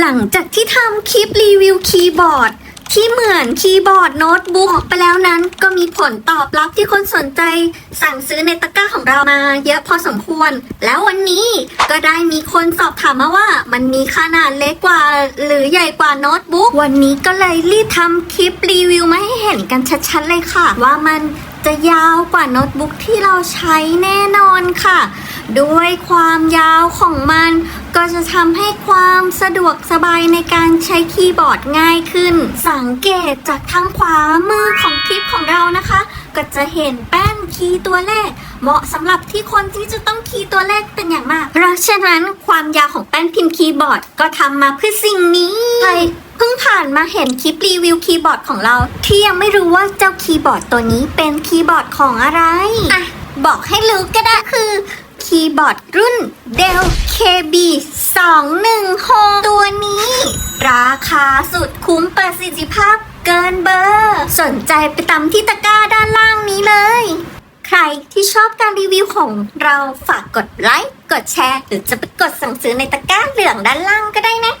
หลังจากที่ทำคลิปรีวิวคีย์บอร์ด ที่เหมือนคีย์บอร์ดโน้ตบุ๊กไปแล้วนั้น ก็มีผลตอบรับที่คนสนใจสั่งซื้อในตะกร้าของเรามาเยอะพอสมควร แล้ววันนี้ก็ได้มีคนสอบถามมาว่า มันมีขนาดเล็กกว่า หรือใหญ่กว่าโน้ตบุ๊กวันนี้ก็เลยรีบทำคลิปรีวิวมาให้เห็นกันชัดๆเลยค่ะ ว่ามัน จะยาวกว่าโน้ตบุ๊กที่เราใช้แน่นอนค่ะ ด้วยความยาวของมัน ก็จะทำให้ความสะดวกสบายในการใช้คีย์บอร์ดง่ายขึ้น สังเกตจากทางขวามือของคลิปของเรานะคะ ก็จะเห็นแป้นคีย์ตัวเลข เหมาะสำหรับที่คนที่จะต้องคีย์ตัวเลขเป็นอย่างมาก เพราะฉะนั้นความยาวของแป้นพิมพ์คีย์บอร์ดก็ทำมาเพื่อสิ่งนี้ พิ่งผ่านมาเห็นคลิปรีวิวคีย์บอร์ดของเรา ที่ยังไม่รู้ว่าเจ้าคีย์บอร์ดตัวนี้เป็นคีย์บอร์ดของอะไร อะ บอกให้รู้ก็ได้คือคีย์บอร์ดรุ่น Dell KB 216ตัวนี้ ราคาสุดคุ้มประสิทธิภาพเกินเบอร์ สนใจไปตามที่ตะกร้าด้านล่างนี้เลย ใครที่ชอบการรีวิวของเราฝากกดไลค์ กดแชร์ หรือจะไปกดสั่งซื้อในตะกร้าเหลืองด้านล่างก็ได้นะ